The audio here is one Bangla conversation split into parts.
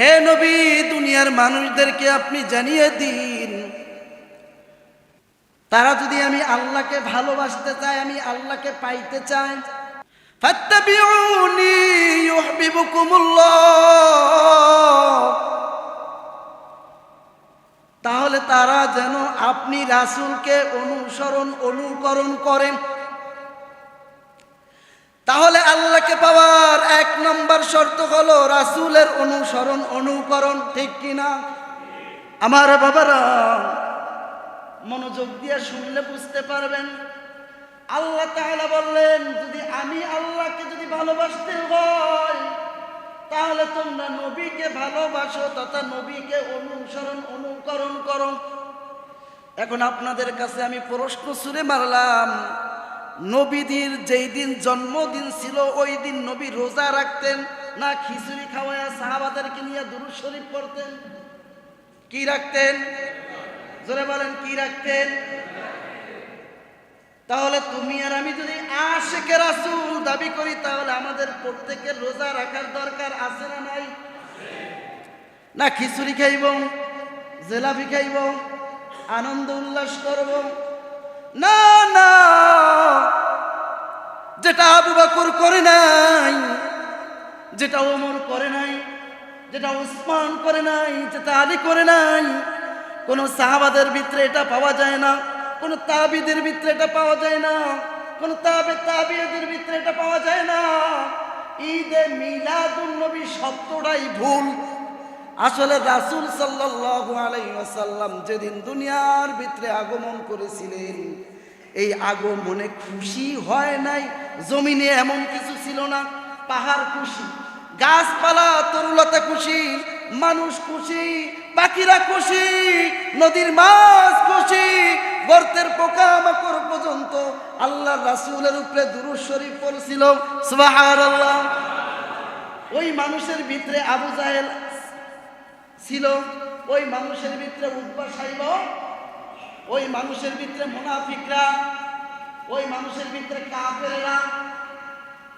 হে নবী, দুনিয়ার মানুষদেরকে আপনি জানিয়ে দিন। তারা যদি আমি আল্লাহকে ভালোবাসতে চাই আমি আল্লাহকে পাইতে চাই। তাহলে তারা যেন আপনি রাসূলকে অনুসরণ, অনুকরণ করেন। তাহলে আল্লাহকে পাওয়ার এক নম্বর শর্ত হলো রাসূলের অনুসরণ, অনুকরণ, ঠিক কিনা আমার বাবারা, মনোযোগ দিয়ে শুনলে বুঝতে পারবেন। আল্লাহ তাআলা বললেন, যদি আমি আল্লাহকে যদি ভালোবাসতে হয়, তাহলে তোমরা নবীকে ভালোবাসো তথা নবীকে অনুসরণ, অনুকরণ করো। এখন আপনাদের কাছে আমি প্রশ্ন সুরে মারলাম। নবীদের যেই দিন জন্মদিন ছিল, ওই দিন নবী রোজা রাখতেন, না খিচুড়ি খাওয়ায়া সাহাবাদেরকে নিয়ে দুরুদ শরীফ পড়তেন। কি রাখতেন? জোরে বলেন, কি রাখতেন? তাহলে তুমি আর আমি যদি আশেকে রাসূল দাবি করি, তাহলে আমাদের প্রত্যেকের রোজা রাখার দরকার আছে না নাই? না, খিচুড়ি খাইব, জেলাপি খাইব, আনন্দ উল্লাস করব না না। যেটা আবু বকর করে নাই, যেটা ওমর করে নাই, যেটা উসমান করে নাই, যেটা আলী করে নাই, কোন সাহাবাদের ভিতরে এটা পাওয়া যায় না, কোন তাবিদের ভিতরে এটা পাওয়া যায় না, কোন তাবে তাবিদের ভিতরে এটা পাওয়া যায় না। ঈদে মিলাদুন নবী শব্দটাই ভুল আসলে রাসূল সাল্লাল্লাহু আলাইহি ওয়াসাল্লাম যেদিন দুনিয়ার ভিতরে আগমন করেছিলেন, এই আগমনে খুশি হয় নাই, জমিনে এমন কিছু ছিল না, পাহাড় খুশি, গাছপালা তরুলতা খুশি, মানুষ খুশি, পাখিরা খুশি, নদীর মাছ খুশি, গর্তের পোকা মাকড় পর্যন্ত আল্লাহ রাসূলের উপরে দুরূদ শরীফ পড়ছিল, সুবহানাল্লাহ। ওই মানুষের ভিতরে আবু জাহেল ছিল, ওই মানুষের ভিতরে উদ্বা সাইব, ওই মানুষের ভিতরে মুনাফিকরা, ওই মানুষের ভিতরে কাফেররা।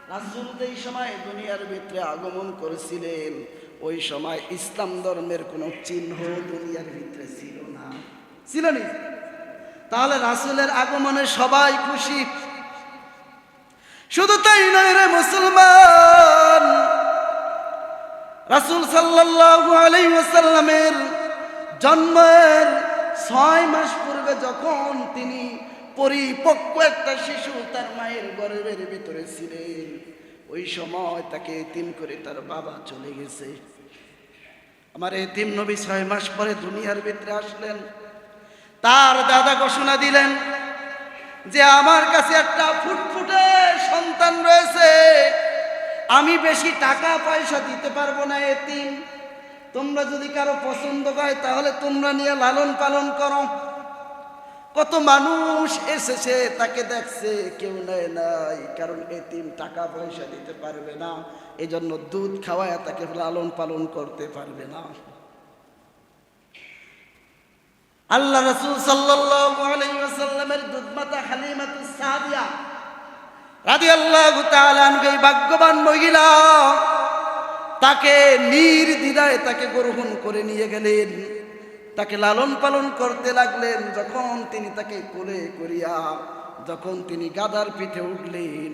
রাসূল এই সময় দুনিয়ার ভিতরে আগমন করেছিলেন। ওই সময় ইসলাম ধর্মের কোনো চিহ্ন দুনিয়ার ভিতরে ছিল না। ছিল নি? তাহলে রাসূলের আগমনে সবাই খুশি? শুধু তাই নয় রে মুসলমান! রাসূল সাল্লাল্লাহু আলাইহি জন্মের ছয় মাস পূর্বে যখন তিনি পরিপক্ক একটা শিশু তার মায়ের গর্ভের ভিতরে ছিলেন, ওই সময় তাকে এতিম করে তার বাবা চলে গেছে। আমার এতিম নবী ছয় মাস পরে দুনিয়ার ভিতরে আসলেন। তার দাদা ঘোষণা দিলেন যে, আমার কাছে একটা ফুটফুটে সন্তান রয়েছে। আমি বেশি টাকা পয়সা দিতে পারব না এতিম। তোমরা যদি কারও পছন্দ হয়, তাহলে তোমরা নিয়ে লালন পালন করো। কত মানুষ এসেছে, তাকে দেখছে, কেউ নেয় নাই, কারণ এতিম টাকা পয়সা দিতে পারবে না। এই জন্য দুধ খাওয়ায় তাকে লালন পালন করতে পারবে না। আল্লাহ রসুল সাল্লাল্লাহু আলাইহি ওয়াসাল্লামের দুধমাতা হালিমাতুস সাদিয়া তাআলা আনহা, এই ভাগ্যবান মহিলা তাকে নির্দ্বিধায় তাকে গ্রহণ করে নিয়ে গেলেন। তাকে লালন পালন করতে লাগলেন, যখন তিনি তাকে কোলে করিয়া, যখন তিনি গাদার পিঠে উঠলেন,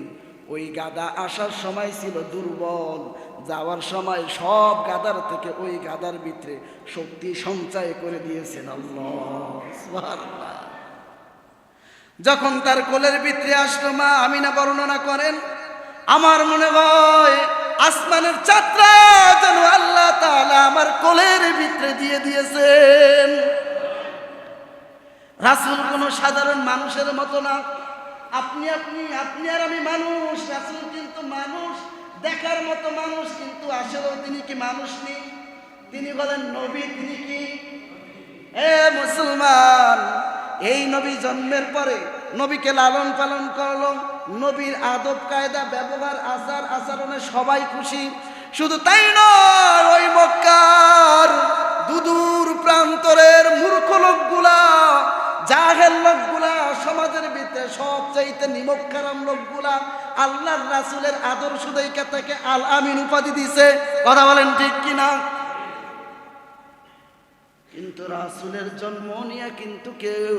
ওই গাদা আসার সময় ছিল দুর্বল। যাওয়ার সময় সব গাদার থেকে ওই গাদার ভিতরে শক্তি সঞ্চয় করে দিয়েছেন আল্লাহ। যখন তার কোলের ভিতরে আসলো মা আমিনা বর্ণনা করেন, আমার মনে হয় আসমানের চাত্রা যেন আল্লাহ তাআলা আমার কোলের ভিতরে দিয়ে দিয়েছেন। রাসূল কোনো সাধারণ মানুষের মতো না। আপনি আপনি আপনি আর আমি মানুষ, রাসুল কিন্তু মানুষ, দেখার মতো মানুষ, কিন্তু আসলেও তিনি কি মানুষ নেই তিনি বলেন, নবী, তিনি কি? এ মুসলমান, এই নবী জন্মের পরে নবীকে লালন পালন করল নবীর আদব, কায়দা, ব্যবহার, আচার, আচরণে সবাই খুশি। শুধু তাই নয়, ওই মক্কার দুদূর প্রান্তরের মূর্খ লোকগুলা, জাহেল লোকগুলা, সমাজের ভিতরে সবচাইতে নিমক্ষারাম লোকগুলা, আল্লাহর রাসূলের আদর্শ দেখে তাকে আল আমিন উপাধি দিছে। কথা বলেন ঠিক কিনা? কিন্তু রাসুলের জন্ম নিয়ে কিন্তু কেউ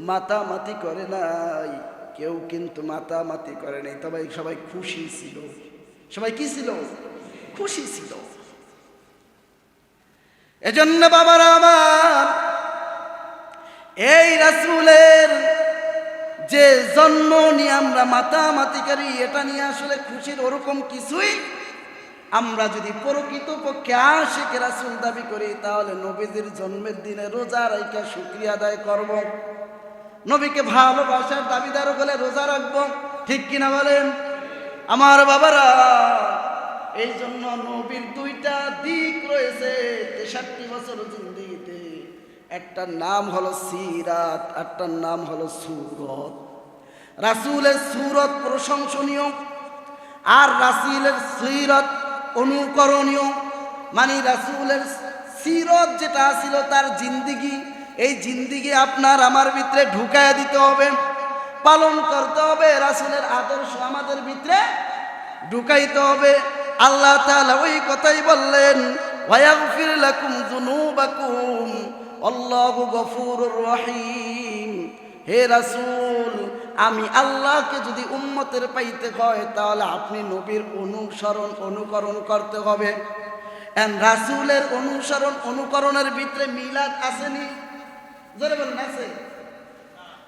মাতামাতি করে নাই। কেউ কিন্তু মাতামাতি করে নাই। তবে সবাই খুশি ছিল। সবাই কি ছিল? খুশি ছিল। এজন্য বাবারা আমার, এই রাসুলের যে জন্ম নিয়ে আমরা মাতামাতি করি, এটা নিয়ে আসলে খুশির ওরকম কিছুই আমরা যদি প্রকৃত পক্ষে আশেখ রাসুল দাবি করি, তাহলে নবীজির জন্মের দিনে রোজা রাইকা শুক্রিয়া আদায় করব। নবীকে ভালোবাসার দাবিদার বলে রোজা রাখব। ঠিক কিনা বলেন? আমার বাবারা, এই জন্য নবীর দুইটা দিক রয়েছে তেষট্টি বছর জিন্দিগিতে। একটার নাম হলো সিরাত একটার নাম হলো সুরত। রাসুলের সুরত প্রশংসনীয়, আর রাসুলের সিরত অনুকরণীয়। মানে রাসুলের সিরত যেটা ছিল তার জিন্দিগি এই জিন্দিগি আপনার আমার ভিতরে ঢুকায় দিতে হবে, পালন করতে হবে, রাসুলের আদর্শ আমাদের ভিতরে ঢুকাইতে হবে। আল্লাহ তাআলা ওই কথাই বললেন লাকুম রহিম। হে রাসূল, আমি আল্লাহকে যদি উম্মতের পাইতে হয়, তাহলে আপনি নবীর অনুসরণ, অনুকরণ করতে হবে। এন্ড রাসূলের অনুসরণ, অনুকরণের ভিতরে মিলাদ আসেনি।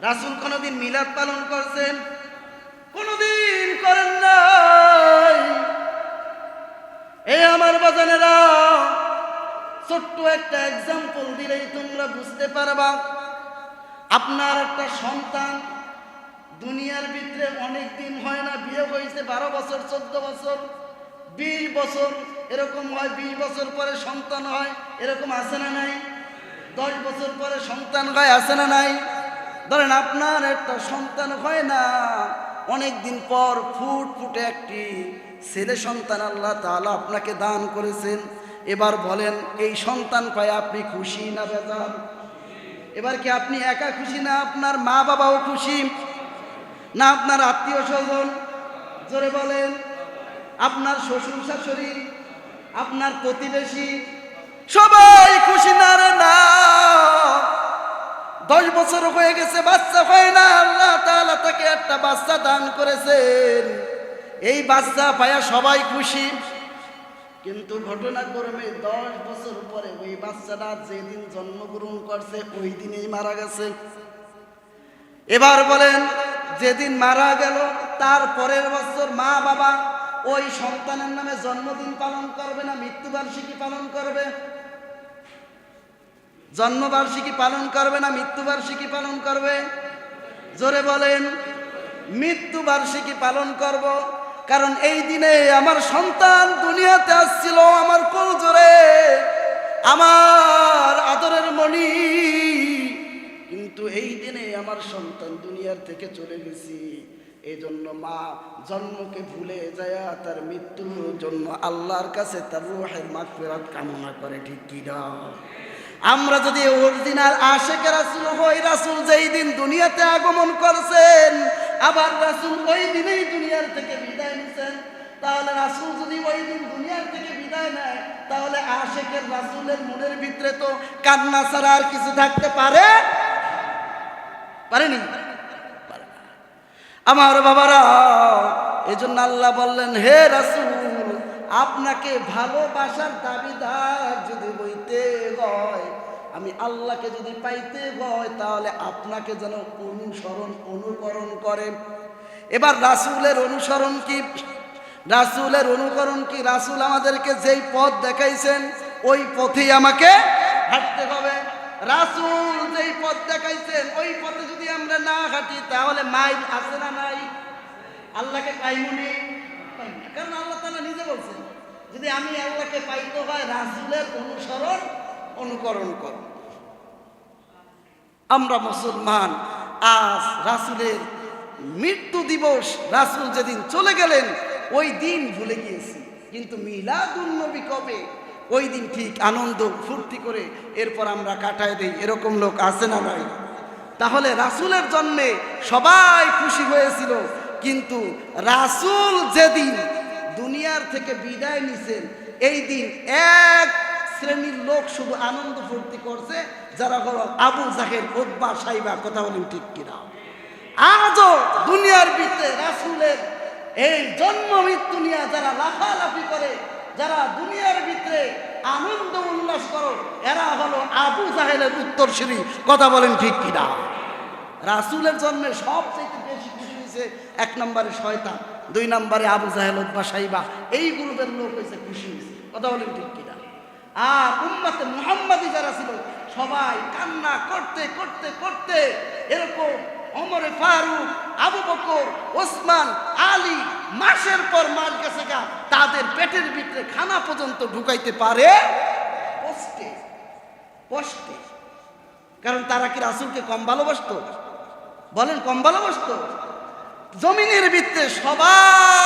রাসূল কোনদিন মিলাদ পালন করছেন? কোনদিন করেন নাই। এই আমার বাজানেরা, ছোট্ট একটা এক্সাম্পল দিলেই তোমরা বুঝতে পারবা। আপনার একটা সন্তান দুনিয়ার ভিতরে অনেক দিন হয় না, বিয়ে হয়েছে বারো বছর, চোদ্দ বছর, বিশ বছর, এরকম হয়, বিশ বছর পরে সন্তান হয়, এরকম আছে না নাই? দশ বছর পরে সন্তান হয়, আছে না নাই? ধরেন আপনার একটা সন্তান হয় না অনেক দিন পর ফুট ফুটে একটি ছেলে সন্তান আল্লাহ তাআলা আপনাকে দান করেছেন। এবার বলেন, এই সন্তান পায় আপনি খুশি না বেজার? এবার কি আপনি একা খুশি না আপনার মা বাবাও খুশি? না আপনার আত্মীয় স্বজন জোরে বলেন। আপনার শ্বশুর শাশুড়ি আপনার প্রতিবেশী? সবাই খুশি না রে দশ বছর হয়ে গেছে, বাচ্চা হয় না। আল্লাহ তাআলা তাকে একটা বাচ্চা দান করেছেন। এই বাচ্চা পায়া সবাই খুশি। কিন্তু ঘটনাক্রমে দশ বছর পরে ওই বাচ্চাটা যেদিন জন্মগ্রহণ করছে, ওই দিনেই মারা গেছে। এবার বলেন, যেদিন মারা গেল, তার পরের বছর মা বাবা ওই সন্তানের নামে জন্মদিন পালন করবে না, মৃত্যুবার্ষিকী পালন করবে। জন্মবার্ষিকী পালন করবে না, মৃত্যুবার্ষিকী পালন করবে? জোরে বলেন, মৃত্যুবার্ষিকী পালন করব। কারণ এই দিনে আমার সন্তান দুনিয়াতে আসছিল আমার কোল জোরে। আমার আদরের মণি। কিন্তু এই দিনে আমার সন্তান দুনিয়ার থেকে চলে গেছি। এই জন্য মা জন্মকে ভুলে যায়, তার মৃত্যুর জন্য আল্লাহর কাছে তার রুহের মাগফিরাত কামনা করে, ঠিক কি না? আমরা যদি অরিজিনাল আশেকে রাসুল হই রাসুল যেই দিন দুনিয়াতে আগমন করছেন, আবার রাসুল ওই দিনেই দুনিয়ার থেকে বিদায় নিছেন, তাহলে রাসুল যদি ওই দিন দুনিয়ার থেকে বিদায় নেয়, তাহলে আশেকের রাসুলের মনের ভিতরে তো কান্না ছাড়া আর কিছু থাকতে পারে পারেনি। আমার বাবারা, এজন্য আল্লাহ বললেন, হে রাসুল, আপনাকে ভালোবাসার দাবিদার যদি বইতে হয় আমি আল্লাহকে যদি পাইতে হয় তাহলে আপনাকে যেন অনুসরণ, অনুকরণ করে। এবার রাসুলের অনুসরণ কি? রাসুলের অনুকরণ কি? রাসুল আমাদেরকে যেই পথ দেখাইছেন, ওই পথেই আমাকে হাঁটতে হবে। রাসুল যেই পথ দেখাইছেন, ওই পথে যদি আমরা না হাঁটি, তাহলে মাইল আছে না নাই? আল্লাহকে পাইমনি। কারণ আল্লাহ তাআলা নিজে বলছেন, যদি আমি আল্লাহকে পাইতে হয়, রাসুলের অনুসরণ অনুকরণ কর। আমরা মুসলমান, আজ রাসুলের মৃত্যু দিবস, রাসুল যেদিন চলে গেলেন, ওই দিন ভুলে গিয়েছি। কিন্তু মিলাদুন নবী কবে? ওই দিন ঠিক আনন্দ, ফুর্তি করে এরপর আমরা কাটায় দেই। এরকম লোক আছে না নাই? তাহলে রাসুলের জন্মে সবাই খুশি হয়েছিল, কিন্তু রাসুল যেদিন দুনিয়ার থেকে বিদায় নিছেন, এই দিন এক শ্রেণির লোক শুধু আনন্দ ফুর্তি করছে, যারা হলো আবু জাহের ওদ্বা সাইবা, কথা বলেন ঠিক কিনা। আজও দুনিয়ার ভিতরে রাসুলের এই জন্ম মৃত্যু নিয়ে যারা লাফালাফি করে, যারা দুনিয়ার ভিতরে আনন্দ উল্লাস করো, এরা হলো আবু জাহেলের উত্তর উত্তরসূরি কথা বলেন ঠিক কিনা। রাসুলের জন্মে সবচেয়ে বেশি খুশি হয়েছে এক নম্বরে শয়তান, দুই নম্বরে আবু জাহেল বা সাইবা, এই গ্রুপের লোক হয়েছে খুশি হয়েছে, কথা বলেন ঠিক কিনা। আর উম্মাতে মুহাম্মাদি যারা ছিল, সবাই কান্না করতে করতে করতে এরকম অমরে ফারুক, আবু বকর, ওসমান, আলী মাসের পর মাস গেছে গা, তাদের পেটের ভিতরে খানা পর্যন্ত ঢুকাইতে পারে কষ্টে কষ্টে। কারণ তারা কি রাসুলকে কম ভালোবাসত? বলেন, কম ভালোবাসতো? জমিনের ভিত্তে সবাই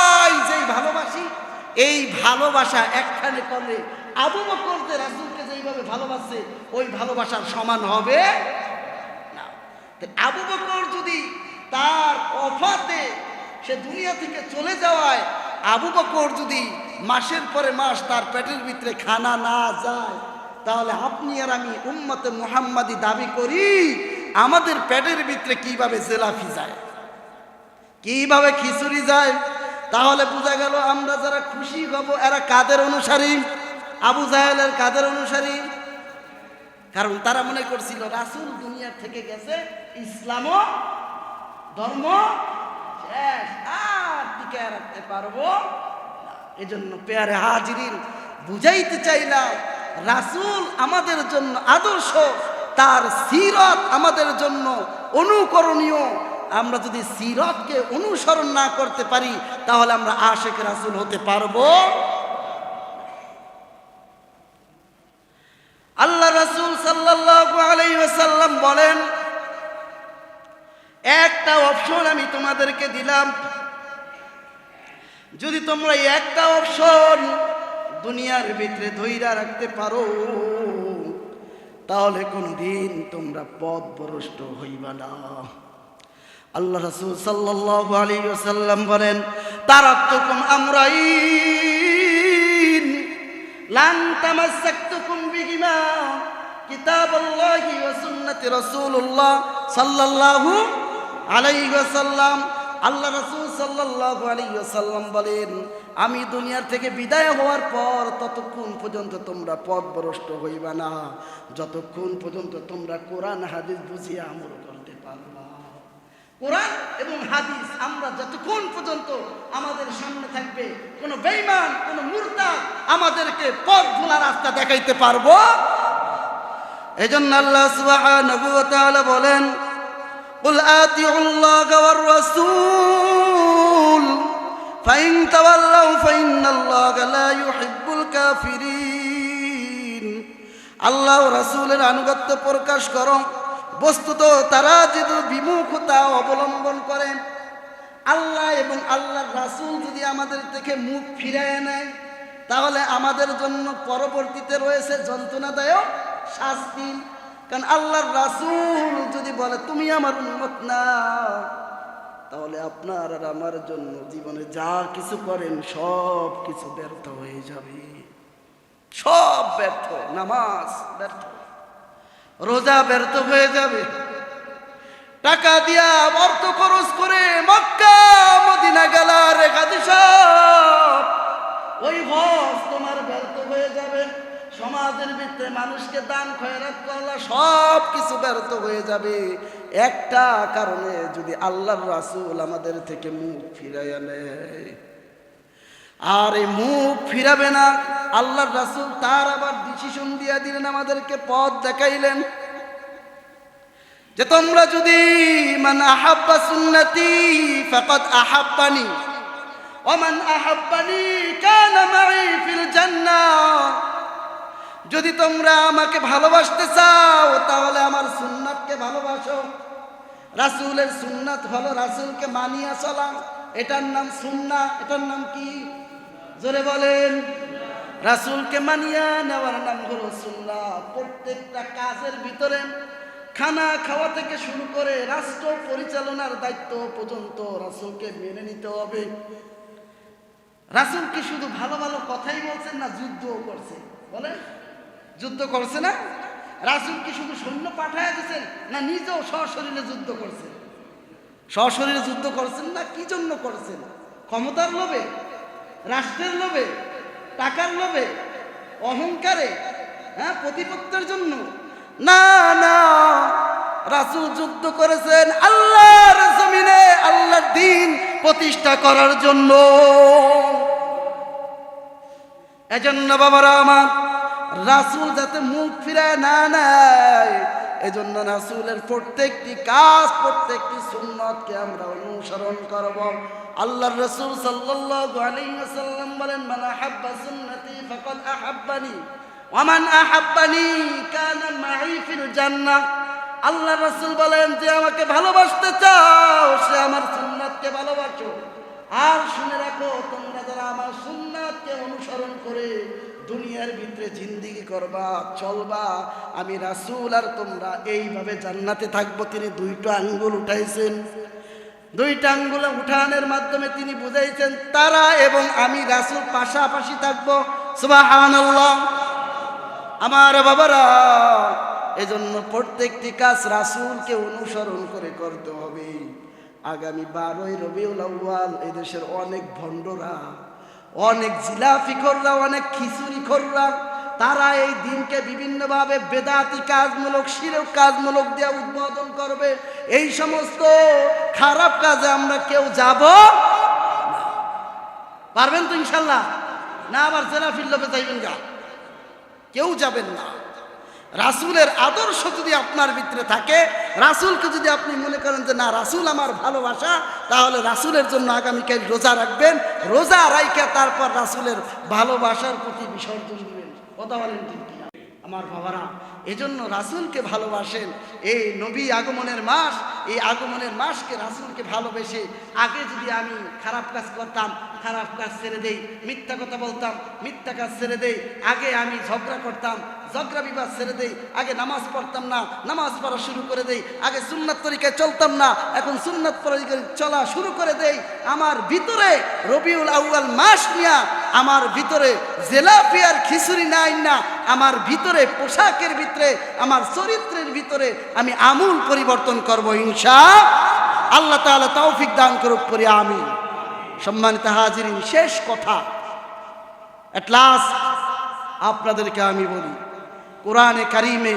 এই ভালোবাসা একখানে করলে আবু বকর রাসুলকে যেইভাবে ভালোবাসে ওই ভালোবাসার সমান হবে না। আবু বকর যদি তার অফাতে সে দুনিয়া থেকে চলে যাওয়ায়, আবু বকর যদি মাসের পরে মাস তার পেটের ভিতরে খানা না যায়, তাহলে আপনি আর আমি উম্মতে মুহাম্মাদি দাবি করি, আমাদের পেটের ভিতরে কীভাবে জেলাফি যায়? কীভাবে খিচুড়ি যায়? তাহলে বোঝা গেল আমরা যারা খুশি হব, এরা কাদের অনুসারী? আবু জাহেলের কাদের অনুসারী? কারণ তারা মনে করছিল, রাসুল দুনিয়ার থেকে গেছে, ইসলামও ধর্ম শেষ, আর টিকে রাখতে পারব এজন্য পেয়ারে হাজিরিন, বুঝাইতে চাইলাম, রাসুল আমাদের জন্য আদর্শ, তার সিরত আমাদের জন্য অনুকরণীয়। আমরা যদি সিরতকে অনুসরণ না করতে পারি, তাহলে আমরা আশেখ রাসুল হতে পারব। আল্লাহ রাসুল ওয়াসাল্লাম বলেন, একটা অপশন আমি তোমাদেরকে দিলাম। যদি তোমরা একটা অপশন দুনিয়ার ভিতরে ধৈরা রাখতে পারো, তাহলে কোনদিন তোমরা পথ ভ্রষ্ট হইবা না। আল্লাহ রাসূল সাল্লাল্লাহু আলাইহি ওয়াসাল্লাম বলেন সাল্লাল্লাহু আলাইহি ওয়াসাল্লাম। বলেন, আমি দুনিয়ার থেকে বিদায় হওয়ার পর ততক্ষণ পর্যন্ত তোমরা পথ ভ্রষ্ট হইবা না। যতক্ষণ পর্যন্ত তোমরা কোরআন, হাদিস বুঝিয়া আমল পারবা কোরআন এবং হাদিস আমরা যতক্ষণ পর্যন্ত আমাদের সামনে থাকবে কোনো বেঈমান কোনো মুর্দা আমাদেরকে পথ ভোলা রাস্তা দেখাইতে পারবো এজন্য আল্লাহ সুবহানাহু ওয়া তাআলা বলেন قل آتوا الله والرسول فإن تولوا فإن الله لا يحب الكافرين আল্লাহ রাসূলের আনুগত্য প্রকাশ করো বস্তুত তারা যদি বিমুখতা অবলম্বন করে, আল্লাহ এবং আল্লাহর রাসুল যদি আমাদের থেকে মুখ ফিরায় নেয়, তাহলে আমাদের জন্য পরবর্তীতে রয়েছে যন্ত্রণাদায়ক শাস্তি। কারণ আল্লাহর রাসূল যদি বলে, তুমি আমার উন্মত না, তাহলে আপনার আর আমার জন্য জীবনে যা কিছু করেন সব কিছু ব্যর্থ হয়ে যাবে। সব ব্যর্থ, নামাজ ব্যর্থ। রোজা ব্যর্থ হয়ে যাবে। টাকা দিয়া অর্থ খরচ করে মক্কা, মদিনা গেলা, রেখা সব ওই হজ তোমার ব্যর্থ হয়ে যাবে। সমাজের ভিতরে মানুষকে দান খয়রাত করলা, সব কিছু ব্যর্থ হয়ে যাবে। একটা কারণে যদি আল্লাহর রাসূল আমাদের থেকে মুখ ফিরাইয়া নেয় আর এই মুখ ফিরাবে না। আল্লাহর রাসূল তার আবার ডিসিশন দিয়া দিলেন, আমাদেরকে পথ দেখাইলেন। যে তোমরা যদি, মান আহাব্বা সুন্নতি ফাকাদ আহাব্বানি ওমান আহাব্বানি কানা ফিল জান্নাহ। যদি তোমরা আমাকে ভালোবাসতে চাও, তাহলে আমার সুন্নাতকে ভালোবাসো। রাসূলের সুন্নাত হলো রাসূলকে মানিয়া চলা। এটার নাম সুন্না এটার নাম কি? জোরে বলেন, রাসূলকে মানিয়া নেওয়ার নাম হলো সুন্না প্রত্যেকটা কাজের ভিতরে খানা খাওয়া থেকে শুরু করে রাষ্ট্র পরিচালনার দায়িত্ব পর্যন্ত রাসূলকে মেনে নিতে হবে। রাসূল কি শুধু ভালো ভালো কথাই বলছেন না যুদ্ধও করছে? বলে যুদ্ধ করছে না? রাসুল কি শুধু সৈন্য পাঠায় দিয়েছেন না নিজেও সশরীরে যুদ্ধ করছেন? সশরীরে যুদ্ধ করছেন না কি জন্য করছেন? ক্ষমতার লোভে? রাষ্ট্রের লোভে, টাকার লোভে, অহংকারে হ্যাঁ প্রতিপত্তের জন্য। না না, রাসুল যুদ্ধ করেছেন আল্লাহর জমিনে, আল্লাহর দিন প্রতিষ্ঠা করার জন্য। এজন্য বাবারা আমার, রাসুল যাতে মুখ ফিরায় না নেয় এজন্য রাসুলের প্রত্যেকটি কাজ, প্রত্যেকটি সুন্নতকে আমরা অনুসরণ করব। আল্লাহর রসুল সাল্লাল্লাহু আলাইহি ওয়াসাল্লাম বলেন, মান আহাব্বা সুন্নতি ফাকাদ আহাব্বানি, ওয়া মান আহাব্বানি কানা মাই ফিল জান্নাহ। আল্লাহ রসুল বলেন, যে আমাকে ভালোবাসতে চাও, সে আমার সুন্নাতকে ভালোবাসো আর শুনে রাখো, তোমরা যারা আমার সুন্নাতকে অনুসরণ করে দুনিয়ার ভিতরে জিন্দিগি করবা, চলবা। আমি রাসূল আর তোমরা এইভাবে জান্নাতে থাকব। তিনি দুইটা আঙ্গুল উঠাইছেন। দুইটা আঙ্গুল উঠানের মাধ্যমে তিনি বুঝাইছেন, তারা এবং আমি রাসুল পাশাপাশি থাকব। আমার বাবারা, এজন্য প্রত্যেকটি কাজ রাসূলকে অনুসরণ করে করতে হবে। আগামী বারোই রবিউল আউ্বাল এদেশের অনেক ভণ্ডরা অনেক জিলাফি খররা অনেক খিচুড়ি খররা তারা এই দিনকে বিভিন্নভাবে বেদাতি কাজমূলক, শিরক কাজমূলক দিয়ে উদ্বোধন করবে। এই সমস্ত খারাপ কাজে আমরা কেউ যাব। পারবেন তো ইনশাল্লাহ? না, আবার জেলাফির লোকে যাইবেন গা। কেউ যাবেন না। রাসূলের আদর্শ যদি আপনার ভিতরে থাকে রাসূলকে যদি আপনি মনে করেন যে না, রাসূল আমার ভালোবাসা, তাহলে রাসূলের জন্য আগামীকাল রোজা রাখবেন। রোজা রাইকে তারপর রাসুলের ভালোবাসার প্রতি বিসর্জন দিবেন। কথা বলেন আমার বাবারা, এজন্য রাসূলকে ভালোবাসেন। এই নবী আগমনের মাস, এই আগমনের মাসকে রাসূলকে ভালোবেসে আগে যদি আমি খারাপ কাজ করতাম, খারাপ কাজ ছেড়ে দেই, মিথ্যা কথা বলতাম, মিথ্যা কাজ ছেড়ে দেই, আগে আমি ঝগড়া করতাম ঝগড়া বিবাদ ছেড়ে দেই। আগে নামাজ পড়তাম না, নামাজ পড়া শুরু করে দেই। আগে সুন্নাত তরিকায় চলতাম না, এখন সুন্নাত তরিকায় চলা শুরু করে দেই। আমার ভিতরে রবিউল আউয়াল মাস নিয়া আমার ভিতরে জেলাফিয়ার খিচুড়ি নাই না, আমার ভিতরে পোশাকের ভিতরে, আমার চরিত্রের ভিতরে আমি আমূল পরিবর্তন করব হিংসা আল্লাহ তাআলা তৌফিক দান করুক করি আমি সম্মানিত হাজিরিন, শেষ কথা। অ্যাট লাস্ট আপনাদেরকে আমি বলি কোরআনে কারিমে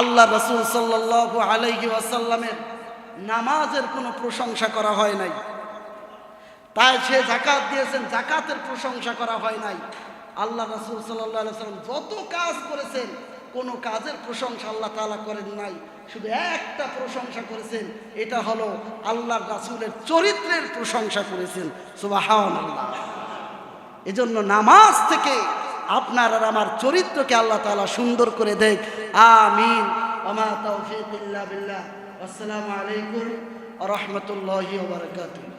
আল্লাহ রসুল সাল্লাল্লাহু আলাইহি ওয়াসাল্লামের নামাজের কোনো প্রশংসা করা হয় নাই। তাই সে জাকাত দিয়েছেন জাকাতের প্রশংসা করা হয় নাই। আল্লাহ রসুল সাল্লাম যত কাজ করেছেন, কোনো কাজের প্রশংসা আল্লাহ তাআলা করেন নাই। শুধু একটা প্রশংসা করেছেন, এটা হলো আল্লাহ রাসুলের চরিত্রের প্রশংসা করেছেন। সুবাহান আল্লাহ এজন্য নামাজ থেকে আপনার আর আমার চরিত্রকে আল্লাহ তালা সুন্দর করে দেখ। আমিন। আসসালামু আলাইকুম রহমতুল্লাহ বারাকাতুহু।